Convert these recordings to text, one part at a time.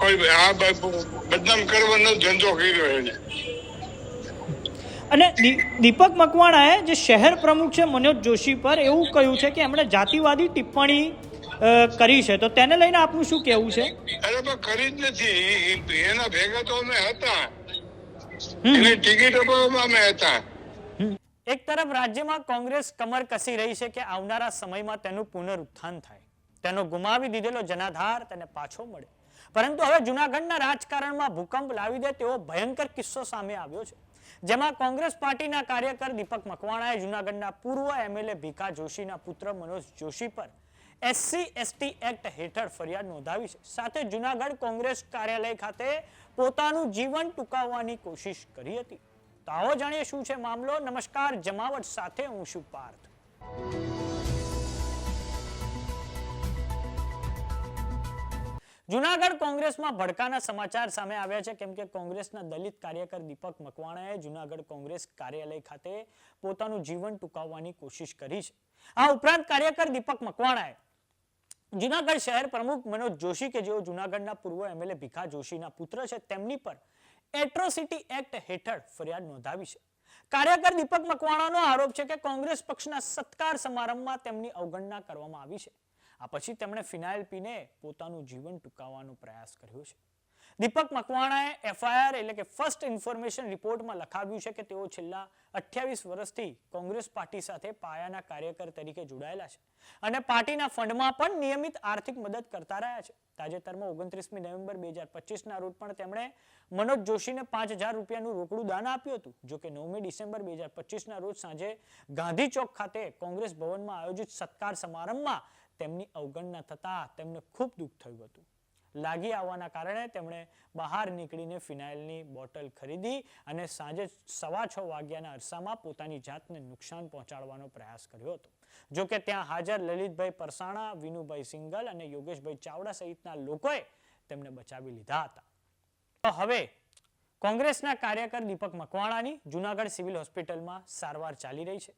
કોઈ આ બદનામ કરવાનો ધંધો કર્યો એને. અને દીપક મકવાણાએ જે શહેર પ્રમુખ છે મનોજ જોશી પર એવું કહ્યું છે કે એમણે જાતિવાદી ટિપ્પણી કરી છે. તો તેને લઈને આપનું શું કહેવું છે? અરે પણ કરી જ નથી. એના ભેગા તો અમે હતા. એને ટિકિટ અપાવવામાં અમે હતા. એક તરફ રાજ્યમાં કોંગ્રેસ કમર કસી રહી છે કે આવનારા સમયમાં તેનું પુનરુત્થાન થાય. તેનો ગુમાવી દીધેલો જનાધાર તેને પાછો મળે. પરંતુ હવે જૂનાગઢના રાજકારણમાં ભૂકંપ લાવી દે તેવો ભયંકર કિસ્સો સામે આવ્યો છે. જેમાં કોંગ્રેસ પાર્ટીના કાર્યકર દીપક મકવાણાએ જૂનાગઢના પૂર્વ એમએલએ ભીખા જોશીના પુત્ર મનોજ જોશી પર એસસી, એસટી એક્ટ હેઠળ ફરિયાદ નોંધાવી છે. સાથે જૂનાગઢ કોંગ્રેસ કાર્યાલય ખાતે પોતાનું જીવન ટૂંકાવવાની કોશિશ કરી હતી. તો આવો જાણીએ શું છે મામલો. નમસ્કાર, જમાવટ સાથે હું છું પાર્થ. જુનાગઢ કોંગ્રેસમાં ભડકાના સમાચાર સામે આવ્યા છે. કેમ કે કોંગ્રેસના દલિત કાર્યકર દીપક મકવાણાએ જુનાગઢ કોંગ્રેસ કાર્યાલય ખાતે પોતાનું જીવન ટૂંકાવવાની કોશિશ કરી છે. આ ઉપરાંત કાર્યકર દીપક મકવાણાએ જુનાગઢ શહેર પ્રમુખ મનોજ જોશી કે જેઓ જુનાગઢના પૂર્વ એમએલએ ભીખા જોશીના પુત્ર છે, તેમની પર એટ્રોસિટી એક્ટ હેઠળ ફરિયાદ નોંધાવી છે. કાર્યકર દીપક મકવાણાનો આરોપ છે કે કોંગ્રેસ પક્ષના સત્કાર સમારંભમાં તેમની અવગણના કરવામાં આવી છે. આ પછી તેમણે ફિનાઇલ પીને પોતાનું જીવન ટૂંકાવવાનો પ્રયાસ કર્યો છે. દીપક મકવાણાએ એફઆઈઆર એટલે કે ફર્સ્ટ ઇન્ફોર્મેશન રિપોર્ટમાં લખાવ્યું છે કે તેઓ છેલ્લા અઠ્યાવીસ વર્ષથી કોંગ્રેસ પાર્ટી સાથે પાયાના કાર્યકર તરીકે જોડાયેલા છે અને પાર્ટીના ફંડમાં પણ નિયમિત આર્થિક મદદ કરતા રહ્યા છે. તાજેતરમાં ઓગણત્રીસમી નવેમ્બર બે હજાર પચીસના રોજ પણ તેમણે મનોજ જોશીને પાંચ હજાર રૂપિયાનું રોકડું દાન આપ્યું હતું. જો કે નવમી ડિસેમ્બર બે હજાર પચીસના રોજ સાંજે ગાંધી ચોક ખાતે કોંગ્રેસ ભવનમાં આયોજિત સત્કાર સમારંભમાં તેમની અવગણના થતાં તેમને ખૂબ દુઃખ થયું હતું. લાગી આવવાના કારણે તેમણે બહાર નીકળીને ફિનાઇલની બોટલ ખરીદી અને સાંજે સવા છ વાગ્યાના અરસામાં પોતાની જાતને નુકસાન પહોંચાડવાનો પ્રયાસ કર્યો હતો. જો કે ત્યાં હાજર લલિતભાઈ પરસાણા, વિનુભાઈ સિંગલ અને યોગેશભાઈ ચાવડા સહિતના લોકોએ તેમને બચાવી લીધા હતા. હવે કોંગ્રેસના કાર્યકર દીપક મકવાણાની જુનાગઢ સિવિલ હોસ્પિટલમાં સારવાર ચાલી રહી છે.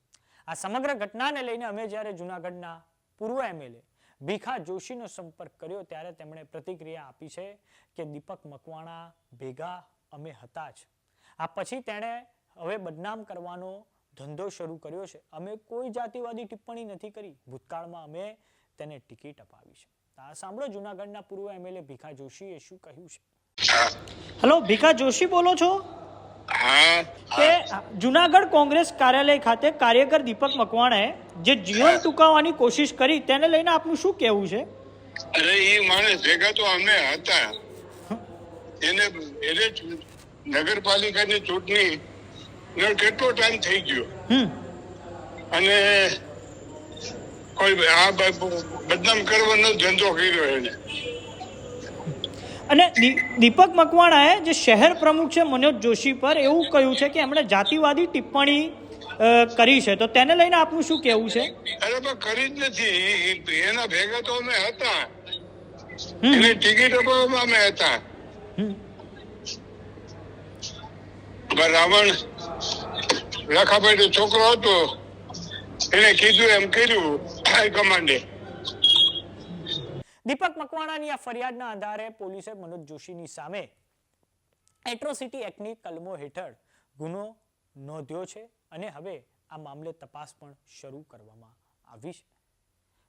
આ સમગ્ર ઘટનાને લઈને અમે જ્યારે જુનાગઢના પૂર્વ એમએલએ ભીખા જોશીનો સંપર્ક કર્યો ત્યારે તેમણે પ્રતિક્રિયા આપી છે કે દીપક મકવાણા ભેગા અમે હતા જ. આ પછી તેણે હવે બદનામ કરવાનો ધંધો શરૂ કર્યો છે. અમે કોઈ જાતિવાદી ટિપ્પણી નથી કરી. ભૂતકાળમાં અમે તેને ટિકિટ અપાવી છે. તો આ સાંભળો જુનાગઢના પૂર્વ એમએલએ ભીખા જોશીએ શું કહ્યું છે? હેલો ભીખા જોશી બોલો છો? કે જુનાગઢ કોંગ્રેસ કાર્યાલય ખાતે કાર્યકર દીપક મકવાણાએ જે જીવન ટૂંકાવવાની કોશિશ કરી તેને લઈને આપનું શું કહેવું છે? અરે એ માણસ ભેગા તો અમે હતા. એને એટલે નગરપાલિકાની ચૂંટણી કેટલો ટાઈમ થઈ ગયો. અને કોઈ આ બદનામ કરવાનો ધંધો કર્યો એને. અને દીપક મકવાણાએ જે શહેર પ્રમુખ છે મનોજ જોશી પર એવું કહ્યું છે કે એમણે જાતિવાદી ટિપ્પણી કરી છે. તો તેને લઈને આપનું શું કહેવું છે? અરે પણ કરી જ નથી. એના ભેગા તો અમે હતા. એને ટિકિટ અપાવવામાં અમે હતા. રાવણ લખાભાઈ છોકરો હતો. એને કીધું, એમ કર્યું હાઈકમાન્ડે દીપક મકવાણાની આ ફરિયાદના આધારે પોલીસે મનોજ જોશીની સામે એટ્રોસિટી એક્ટની કલમો હેઠળ ગુનો નોંધ્યો છે અને હવે આ મામલે તપાસ પણ શરૂ કરવામાં આવી છે.